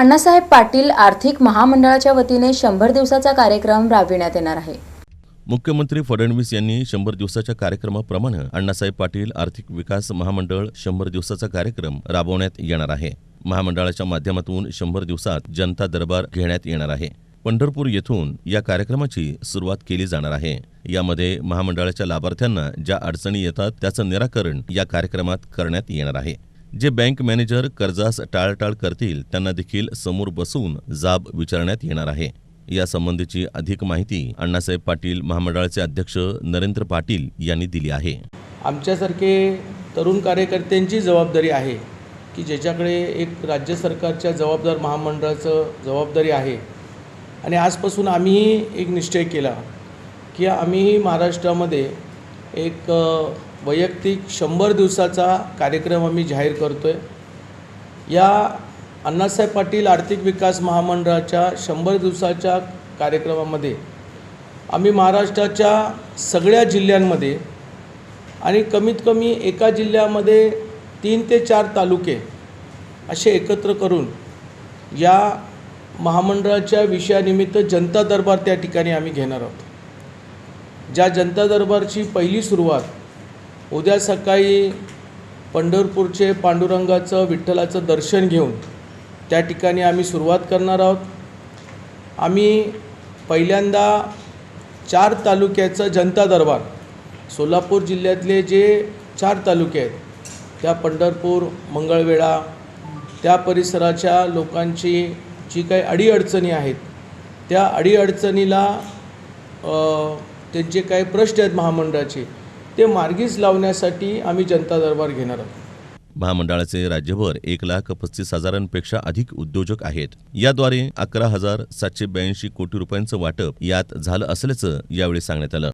अण्णासाहेब पाटील आर्थिक महामंडळाच्या वतीने शंभर दिवसाचा कार्यक्रम राबविण्यात येणार आहे. मुख्यमंत्री फडणवीस यांनी शंभर दिवसाच्या कार्यक्रमाप्रमाणे अण्णासाहेब पाटील आर्थिक विकास महामंडळ शंभर दिवसाचा कार्यक्रम राबवण्यात येणार आहे. महामंडळाच्या माध्यमातून शंभर दिवसात जनता दरबार घेण्यात येणार आहे. पंढरपूर येथून या कार्यक्रमाची सुरुवात केली जाणार आहे. यामध्ये महामंडळाच्या लाभार्थ्यांना ज्या अडचणी येतात त्याचं निराकरण या कार्यक्रमात करण्यात येणार आहे. जे बँक मॅनेजर कर्जास टाळटाळ करतील त्यांना देखील समोर बसून जाब विचारण्यात येणार आहे. यासंबंधीची अधिक माहिती अण्णासाहेब पाटील महामंडळाचे अध्यक्ष नरेंद्र पाटील यांनी दिली आहे. आमच्यासारखे तरुण कार्यकर्त्यांची जबाबदारी आहे की ज्याच्याकडे एक राज्य सरकारच्या जबाबदार महामंडळाचं जबाबदारी आहे. आणि आजपासून आम्हीही एक निश्चय केला की आम्ही महाराष्ट्रामध्ये एक वैयक्तिक शंभर दिवसाचा कार्यक्रम आम्ही जाहीर करतो आहे या अण्णासाहेब पाटील आर्थिक विकास महामंडळाच्या शंभर दिवसाच्या कार्यक्रमामध्ये आम्ही महाराष्ट्राच्या सगळ्या जिल्ह्यांमध्ये आणि कमीत कमी एका जिल्ह्यामध्ये तीन ते चार तालुके असे एकत्र करून या महामंडळाच्या विषयानिमित्त जनता दरबार त्या ठिकाणी आम्ही घेणार आहोत. ज्या जनता दरबारची पहिली सुरुवात उद्या सकाळी पंढरपूरचे पांडुरंगाचं विठ्ठलाचं दर्शन घेऊन त्या ठिकाणी आम्ही सुरुवात करणार आहोत. आम्ही पहिल्यांदा चार तालुक्याचं जनता दरबार सोलापूर जिल्ह्यातले जे चार तालुके आहेत त्या पंढरपूर मंगळवेढा त्या परिसराच्या लोकांची जी काही अडीअडचणी आहेत त्या अडीअडचणीला त्यांचे काही प्रश्न आहेत महामंडळाचे ते मार्गीच लावण्यासाठी आम्ही जनता दरबार घेणार आहोत. महामंडळाचे राज्यभर एक लाख पस्तीस हजारांपेक्षा अधिक उद्योजक आहेत. याद्वारे अकरा हजार सातशे ब्याऐंशी कोटी रुपयांचं वाटप यात झालं असल्याचं यावेळी सांगण्यात आलं.